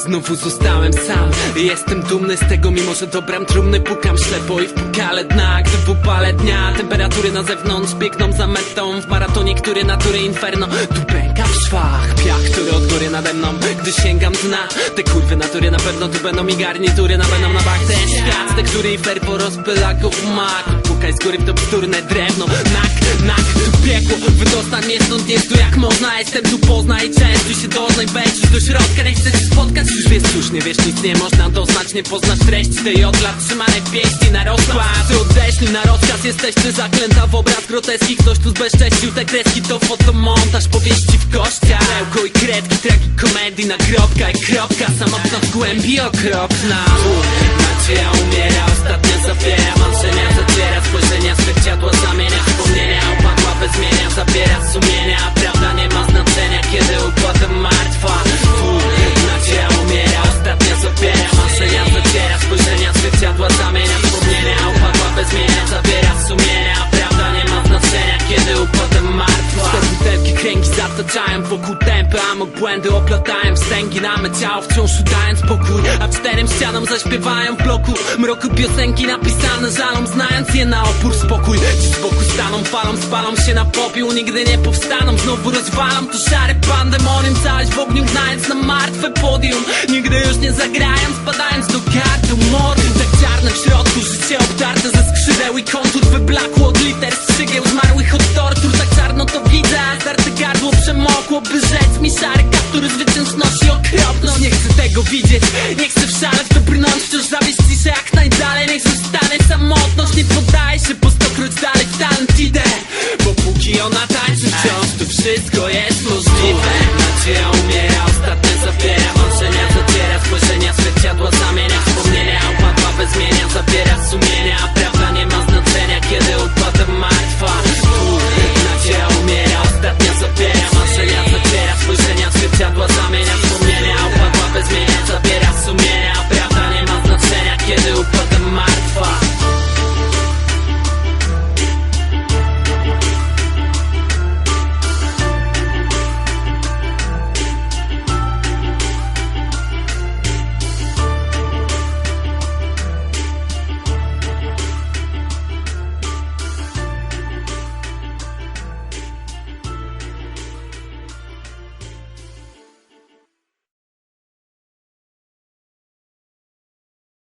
znowu zostałem sam. Jestem dumny z tego, mimo że dobram trumny Pukam ślepo i w pukale dna. Gdy w upale dnia temperatury na zewnątrz Biegną za metą. W maratonie, który natury inferno. Tu pęka w szwach, piach, który od góry nade mną. Gdy sięgam dna, te kurwy natury na pewno Tu będą mi garnitury na będą na bach Ten świat, te który ferwo rozpyla go w mak Pukaj z góry w to bzdurne drewno. Nak, nak, piekło Wydostań mnie nie tu jak można? Jestem tu poznaj, częstuj się doznaj Wejdź do środka, nie chcę się spotkać Już wiesz, słusznie, wiesz, nic nie można doznać. Nie poznasz treści tej od lat Trzymanej w pieści na rozkład. Ty odeślij na rozkaz, jesteś ty zaklęta w obraz groteski. Ktoś tu zbezcześcił te kreski To fotomontaż, powieści w kościach. Pełko i kredki, tragikomedii Nagrobka i kropka, samotna w głębi okropna. Umiera, ostatnia so many I tempy Amok błędy oplatają wstęgi na ciało Wciąż udając pokój. A czterem ścianom zaśpiewają w bloku. Mroku piosenki napisane żalą Znając je na opór spokój. Ci z boku staną, falą, spalą się na popiół Nigdy nie powstaną, znowu rozwalam To szary pandemonium, całość w ogniu Gnając na martwe podium. Nigdy już nie zagrają, spadając szary kaptur zwycięz nosi okropną Nie chcę tego widzieć, nie chcę wszaleć do brnąć. Wciąż zawieść ciszę jak najdalej, niech zostanę samotność. Nie poddaję się, po stokroć dalej w talent idę Bo póki ona tańczy wciąż, to wszystko jest.